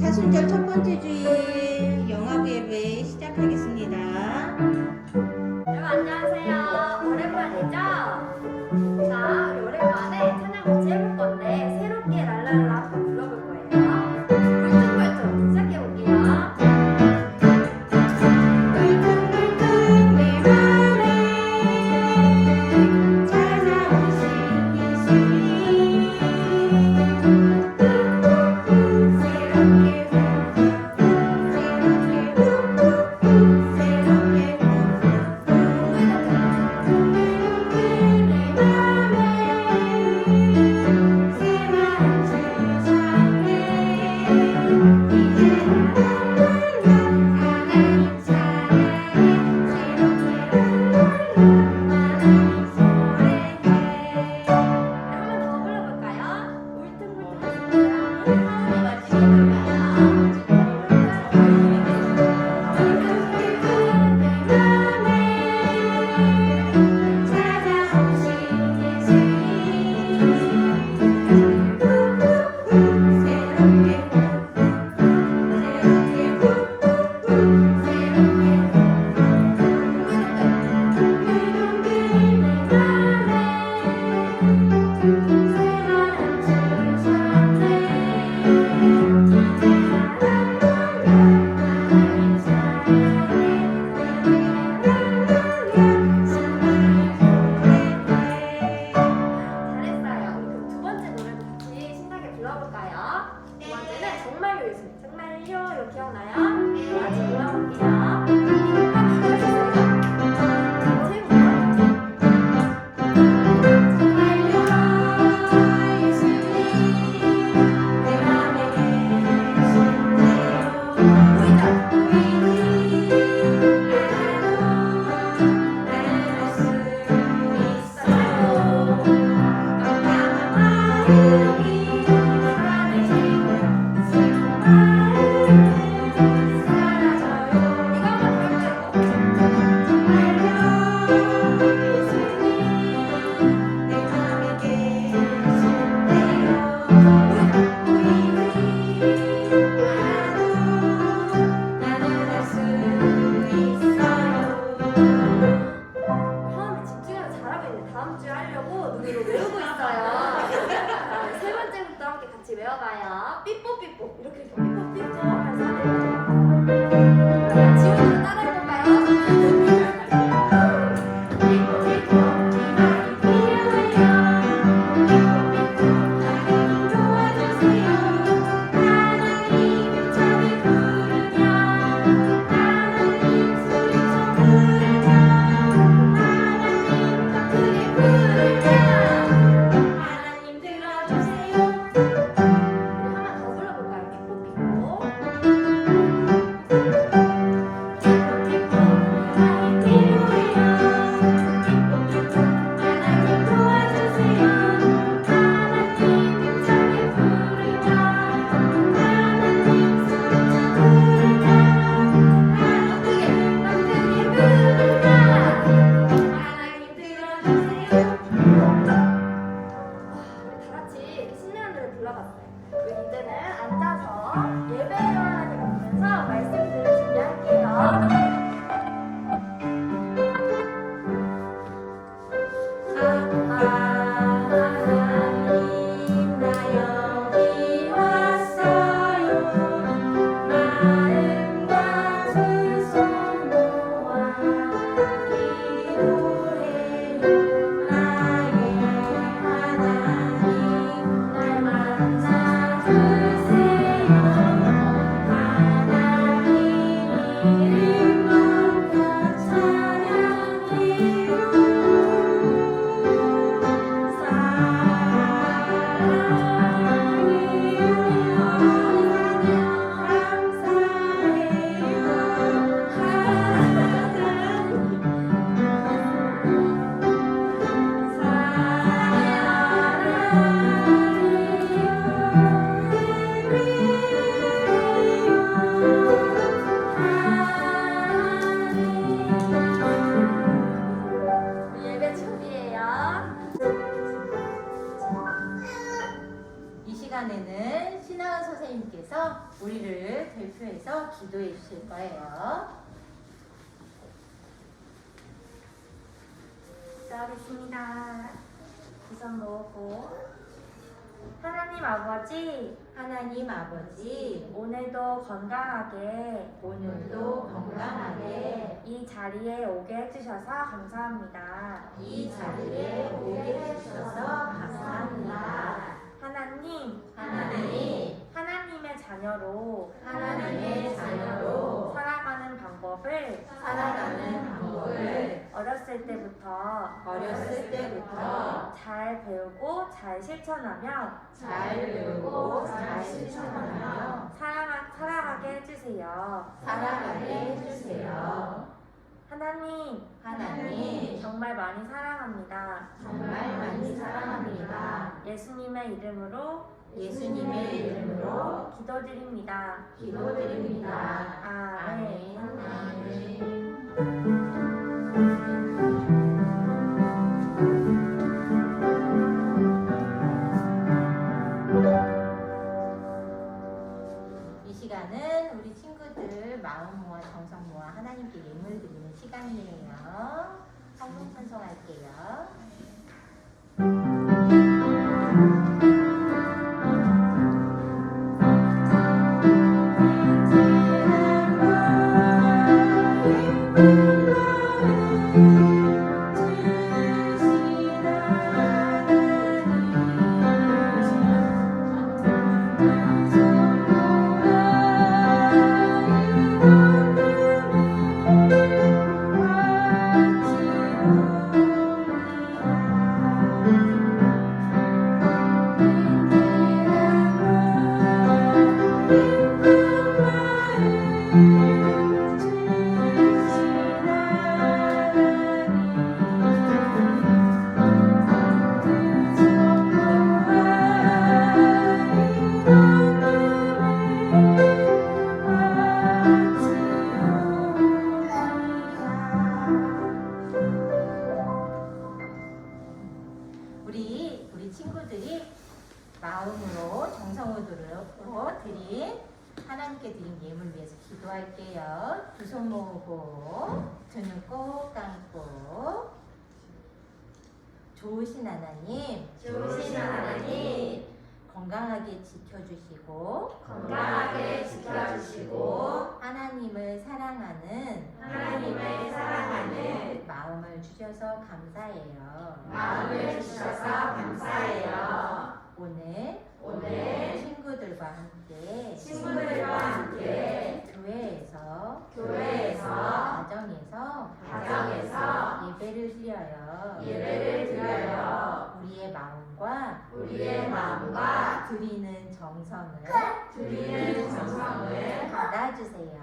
사순절 첫 번째 주일 영합 예배 시작하겠습니다. 할게요. 이 시간에는 신하은 선생님께서 우리를 대표해서 기도해 주실 거예요. 기도하겠습니다. 우선 놓고. 하나님 아버지 하나님 아버지, 오늘도 건강하게 오늘도 건강하게 이 자리에 오게 해주셔서 감사합니다. 이 자리에 오게 해주셔서 감사합니다. 하나님, 하나님, 하나님의 자녀로 하나님의 자녀로 살아가는 방법을 살아가는 방법을 어렸을 때부터 어렸을 때부터 잘 배우고 잘 실천하며 잘 배우고 잘 실천하며 살아가, 살아가게 해주세요. 살아가게 해주세요. 하나님, 하나님, 정말 많이 사랑합니다. 정말 많이 사랑합니다. 예수님의 이름으로 예수님의 이름으로 기도드립니다. 기도드립니다. 아멘. 아멘. 건강하게 지켜주시고 하나님을 사랑하는 하나님을 사랑하는 마음을 주셔서 감사해요. 마음을 주셔서 감사해요. 오늘 오늘 친구들과 함께 친구들과 함께 교회에서 교회에서 가정에서 가정에서 예배를 드려요. 예배를 드려요. 우리의 마음과 우리의 마음과 드리는 정성을 드리는 정성을 받아주세요.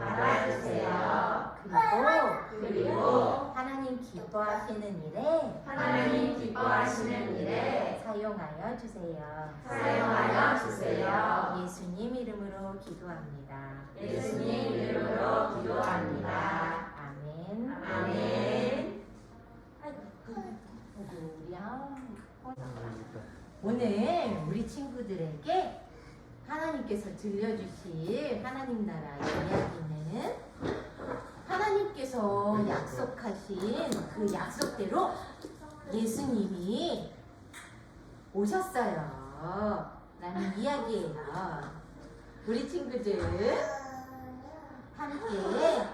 받아주세요. 그리고 그리고 하나님 기뻐하시는 일에 하나님 기뻐하시는 일에 사용하여 주세요. 사용하여 주세요. 예수님 이름으로 기도합니다. 예수님 이름으로 기도합니다. 아멘. 아멘. 아이고, 우리 아, 오늘 우리 친구들에게 하나님께서 들려주실 하나님 나라 이야기는 하나님께서 약속하신 그 약속대로 예수님이 오셨어요. 라는 이야기예요. 우리 친구들 함께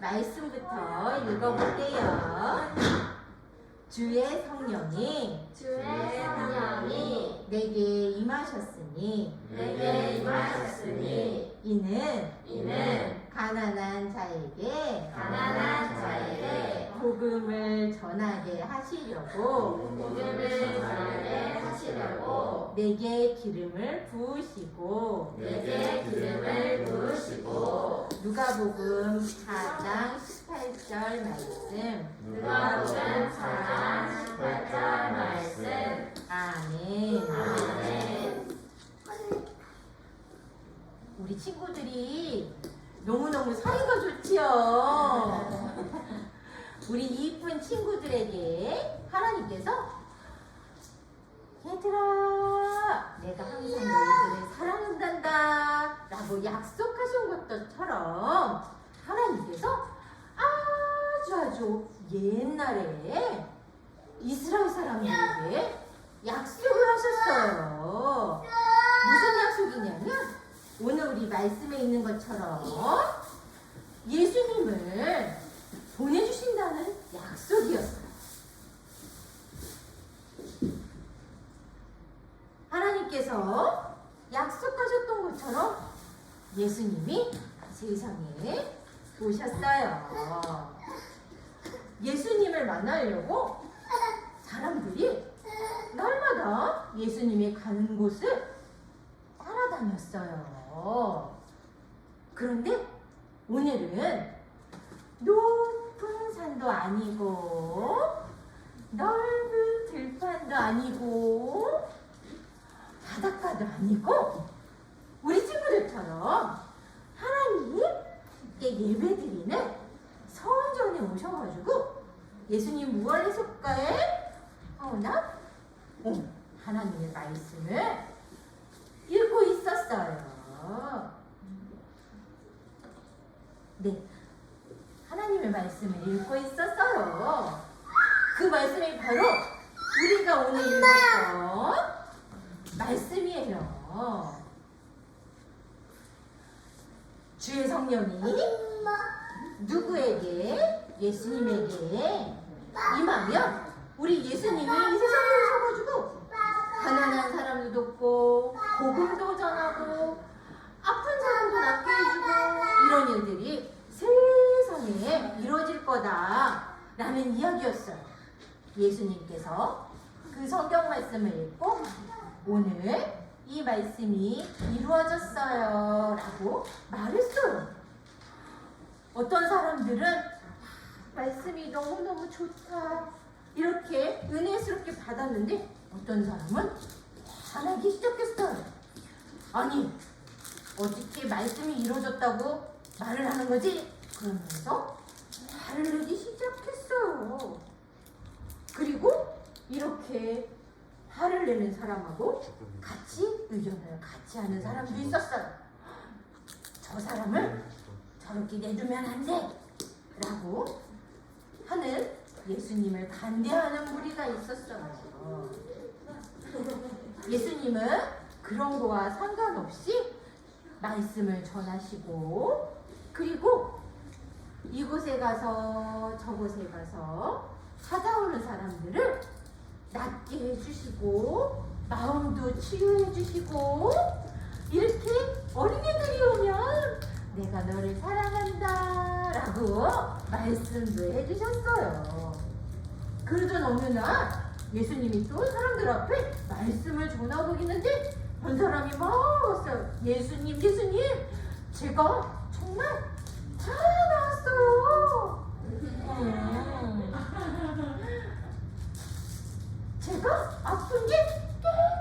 말씀부터 읽어볼게요. 주의 성령이 주의 성령이 내게 임하셨으니 내게 이는 이는 가난한 자에게 가난한 자에게 복음을 전하게 하시려고 복음을 전하게 하시려고 내게 기름을 부으시고 내게 기름을 부으시고 누가복음 4장 18절 말씀 누가복음 4장 18절 말씀 아멘. 아멘. 우리 친구들이 너무너무 사이가 좋지요. 우리 이쁜 친구들에게 하나님께서 얘들아, 내가 항상 너희들을 사랑한단다. 라고 약속하신 것처럼 하나님께서 아주 아주 옛날에 이스라엘 사람들에게 약속을 하셨어요. 무슨 약속이냐면 오늘 우리 말씀에 있는 것처럼 예수님을 보내주신다는 약속이었어요. 하나님께서 약속하셨던 것처럼 예수님이 세상에 오셨어요. 예수님을 만나려고 사람들이 날마다 예수님이 가는 곳을 따라다녔어요. 그런데 오늘은 높은 산도 아니고 넓은 들판도 아니고 바닷가도 아니고 우리 친구들처럼 하나님께 예배드리는 성전에 오셔가지고 예수님 무얼 해석가에 하오나 어, 하나님의 말씀을 읽고 있었어요. 네, 하나님의 말씀을 읽고 있었어요. 그 말씀이 바로 우리가 오늘 읽었던 말씀이에요. 주의 성령이 누구에게 예수님에게 임하면 우리 예수님이 이 세상에 오셔가지고 가난한 사람도 돕고 복음도 전하고 아픈 사람도 낫게 해주고 이런 일들이 세상에 이루어질 거다 라는 이야기였어요. 예수님께서 그 성경 말씀을 읽고 오늘 이 말씀이 이루어졌어요 라고 말했어요. 어떤 사람들은 말씀이 너무너무 좋다 이렇게 은혜스럽게 받았는데 어떤 사람은 화나기 시작했어요. 아니 어떻게 말씀이 이루어졌다고 말을 하는 거지? 그러면서 화를 내기 시작했어요. 그리고 이렇게 화를 내는 사람하고 같이 의견을 같이 하는 사람도 있었어요. 저 사람을 저렇게 내두면 안 돼! 라고 하는 예수님을 반대하는 무리가 있었어요. 예수님은 그런 거와 상관없이 말씀을 전하시고 그리고 이곳에 가서 저곳에 가서 찾아오는 사람들을 낫게 해주시고 마음도 치유해 주시고 이렇게 어린이들이 오면 내가 너를 사랑한다 라고 말씀도 해주셨어요 그러던 어느 날 예수님이 또 사람들 앞에 말씀을 전하고 있는데 한 사람이 막 왔어요 예수님 예수님 제가 정말 음. 제가 아픈 게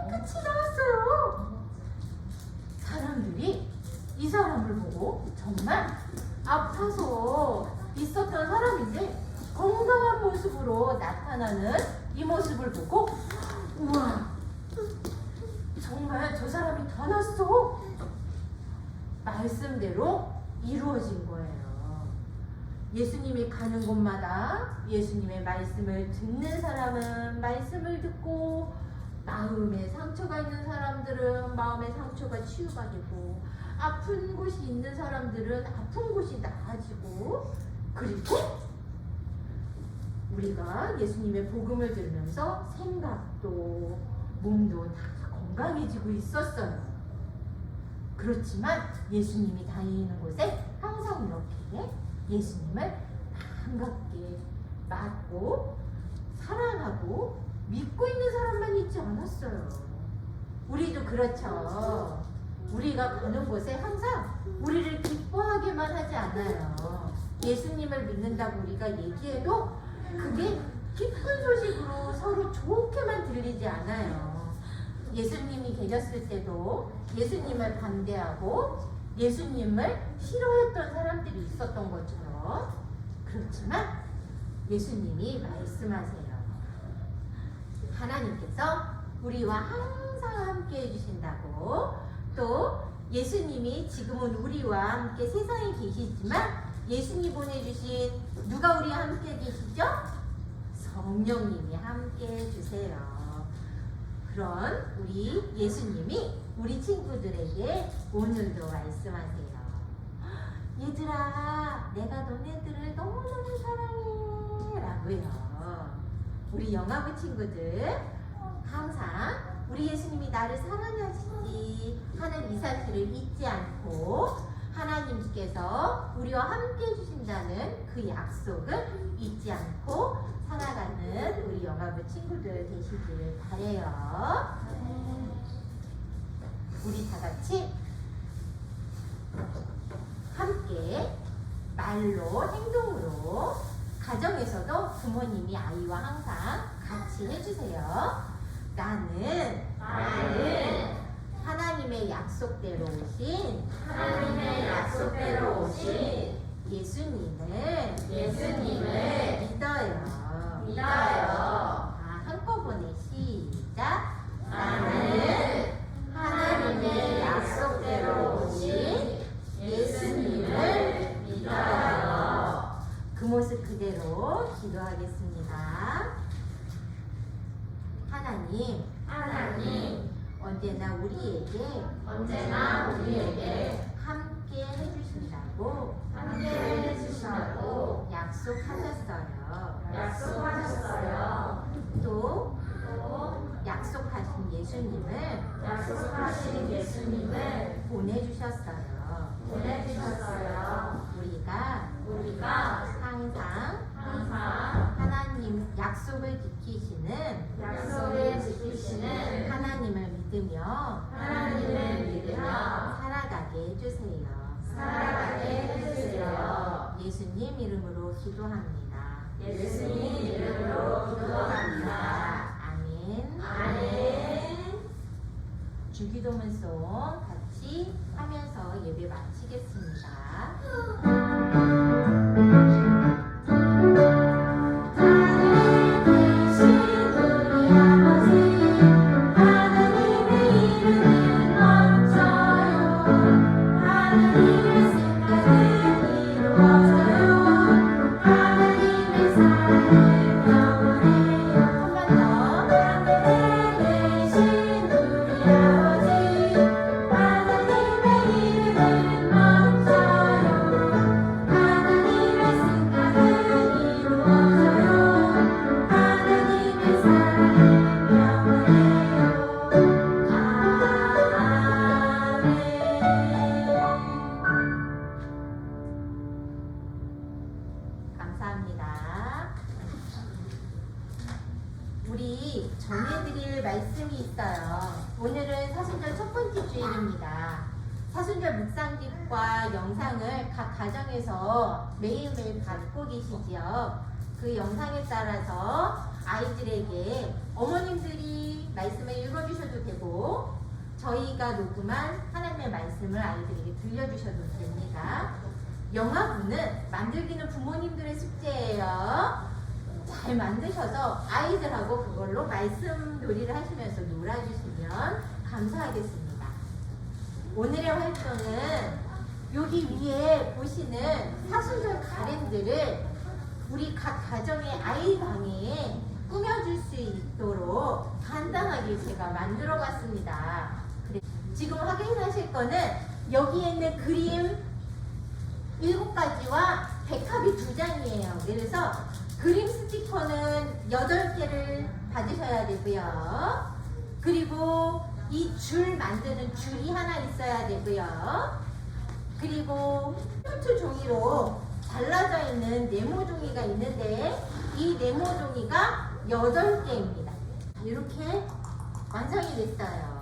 깨끗이 나왔어요. 사람들이 이 사람을 보고 정말 아파서 있었던 사람인데 건강한 모습으로 나타나는 이 모습을 보고 우와 정말 저 사람이 더 났어 말씀대로 이루어진 거예요. 예수님이 가는 곳마다 예수님의 말씀을 듣는 사람은 말씀을 듣고 마음에 상처가 있는 사람들은 마음의 상처가 치유가 되고 아픈 곳이 있는 사람들은 아픈 곳이 나아지고 그리고 우리가 예수님의 복음을 들으면서 생각도 몸도 다 건강해지고 있었어요. 그렇지만 예수님이 다니는 곳에 항상 이렇게 예수님을 반갑게 맞고 사랑하고 믿고 있는 사람만 있지 않았어요. 우리도 그렇죠. 우리가 가는 곳에 항상 우리를 기뻐하게만 하지 않아요. 예수님을 믿는다고 우리가 얘기해도 그게 기쁜 소식으로 서로 좋게만 들리지 않아요. 예수님이 계셨을 때도 예수님을 반대하고 예수님을 싫어했던 사람들이 있었던 것처럼 그렇지만 예수님이 말씀하세요. 하나님께서 우리와 항상 함께 해주신다고 또 예수님이 지금은 우리와 함께 세상에 계시지만 예수님 보내주신 누가 우리와 함께 계시죠? 성령님이 함께 해주세요. 그런 우리 예수님이 우리 친구들에게 오늘도 말씀하세요. 얘들아, 내가 너네들을 너무너무 사랑해. 라고요. 우리 영화부 친구들, 항상 우리 예수님이 나를 사랑하시지 하는 이 사실을 잊지 않고 하나님께서 우리와 함께 해주신다는 그 약속을 잊지 않고 살아가는 우리 영화부 친구들 되시기를 바래요. 우리 다 같이 함께 말로 행동으로 가정에서도 부모님이 아이와 항상 같이 해주세요. 나는 나는 하나님의 약속대로 오신 하나님의 약속대로 오신 예수님을 예수님을 믿어요. 믿어요. 자, 한꺼번에 시작. 나는 하나님의 약속대로 오신 예수님을 믿어요. 그 모습 기도하겠습니다. 하나님, 하나님 언제나 우리에게 언제나 우리에게 함께 해주신다고 함께 해주신다고 약속하셨어요. 약속하셨어요. 또 또 약속하신 예수님을 약속하신 예수님을 보내주셨어요. 보내주셨어요. 우리가 우리가 항상 항상 하나님 약속을 지키시는 약속을 지키시는 하나님을 믿으며 하나님을 믿으며 살아가게 해주세요. 살아가게 해주세요. 예수님 이름으로 기도합니다. 예수님 이름으로 기도합니다. 아멘. 아멘. 주기도문 송 같이 하면서 예배 마치겠습니다. 받고 계시지요. 그 영상에 따라서 아이들에게 어머님들이 말씀을 읽어주셔도 되고 저희가 녹음한 하나님의 말씀을 아이들에게 들려주셔도 됩니다. 영화부는 만들기는 부모님들의 숙제예요. 잘 만드셔서 아이들하고 그걸로 말씀 놀이를 하시면서 놀아주시면 감사하겠습니다. 오늘의 활동은 여기 위에 보시는 사순절 가랜드를 우리 각 가정의 아이 방에 꾸며줄 수 있도록 간단하게 제가 만들어 봤습니다. 지금 확인하실 거는 여기에 있는 그림 일곱 가지와 백합이 두 장이에요. 그래서 그림 스티커는 여덟 개를 받으셔야 되고요. 그리고 이 줄 만드는 줄이 하나 있어야 되고요. 그리고 표트 종이로 잘라져 있는 네모 종이가 있는데 이 네모 종이가 여덟 개입니다. 이렇게 완성이 됐어요.